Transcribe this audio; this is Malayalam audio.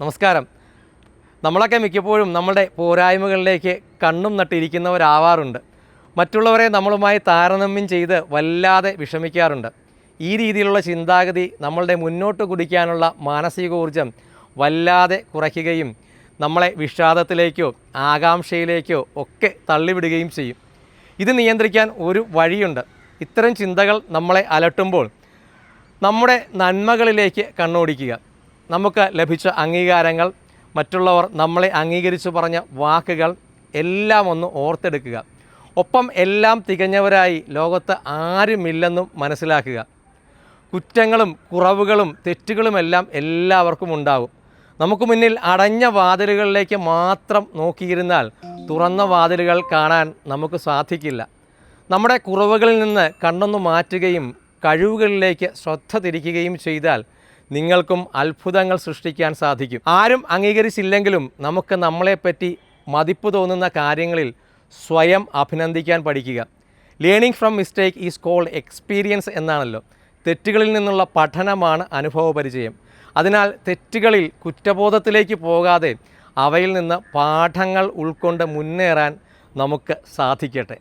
നമസ്കാരം. നമ്മളൊക്കെ മിക്കപ്പോഴും നമ്മുടെ പോരായ്മകളിലേക്ക് കണ്ണും നട്ടിരിക്കുന്നവരാവാറുണ്ട്. മറ്റുള്ളവരെ നമ്മളുമായി താരതമ്യം ചെയ്ത് വല്ലാതെ വിഷമിക്കാറുണ്ട്. ഈ രീതിയിലുള്ള ചിന്താഗതി നമ്മളുടെ മുന്നോട്ട് കുടിക്കാനുള്ള മാനസിക ഊർജം വല്ലാതെ കുറയ്ക്കുകയും നമ്മളെ വിഷാദത്തിലേക്കോ ആകാംക്ഷയിലേക്കോ ഒക്കെ തള്ളിവിടുകയും ചെയ്യും. ഇത് നിയന്ത്രിക്കാൻ ഒരു വഴിയുണ്ട്. ഇത്തരം ചിന്തകൾ നമ്മളെ അലട്ടുമ്പോൾ നമ്മുടെ നന്മകളിലേക്ക് കണ്ണോടിക്കുക. നമുക്ക് ലഭിച്ച അംഗീകാരങ്ങൾ മറ്റുള്ളവർ നമ്മളെ അംഗീകരിച്ചു പറഞ്ഞ വാക്കുകൾ എല്ലാം ഒന്ന് ഓർത്തെടുക്കുക. ഒപ്പം എല്ലാം തികഞ്ഞവരായി ലോകത്ത് ആരുമില്ലെന്നും മനസ്സിലാക്കുക. കുറ്റങ്ങളും കുറവുകളും തെറ്റുകളുമെല്ലാം എല്ലാവർക്കും ഉണ്ടാകും നമുക്ക് മുന്നിൽ അടഞ്ഞ വാതിലുകളിലേക്ക് മാത്രം നോക്കിയിരുന്നാൽ തുറന്ന വാതിലുകൾ കാണാൻ നമുക്ക് സാധിക്കില്ല. നമ്മുടെ കുറവുകളിൽ നിന്ന് കണ്ണൊന്ന് മാറ്റുകയും കഴിവുകളിലേക്ക് ശ്രദ്ധ തിരിക്കുകയും ചെയ്താൽ നിങ്ങൾക്കും അത്ഭുതങ്ങൾ സൃഷ്ടിക്കാൻ സാധിക്കും. ആരും അംഗീകരിച്ചില്ലെങ്കിലും നമുക്ക് നമ്മളെപ്പറ്റി മതിപ്പ് തോന്നുന്ന കാര്യങ്ങളിൽ സ്വയം അഭിനന്ദിക്കാൻ പഠിക്കുക. Learning from mistake is called experience എന്നാണല്ലോ. തെറ്റുകളിൽ നിന്നുള്ള പഠനമാണ് അനുഭവപരിചയം. അതിനാൽ തെറ്റുകളിൽ കുറ്റബോധത്തിലേക്ക് പോകാതെ അവയിൽ നിന്ന് പാഠങ്ങൾ ഉൾക്കൊണ്ട് മുന്നേറാൻ നമുക്ക് സാധിക്കട്ടെ.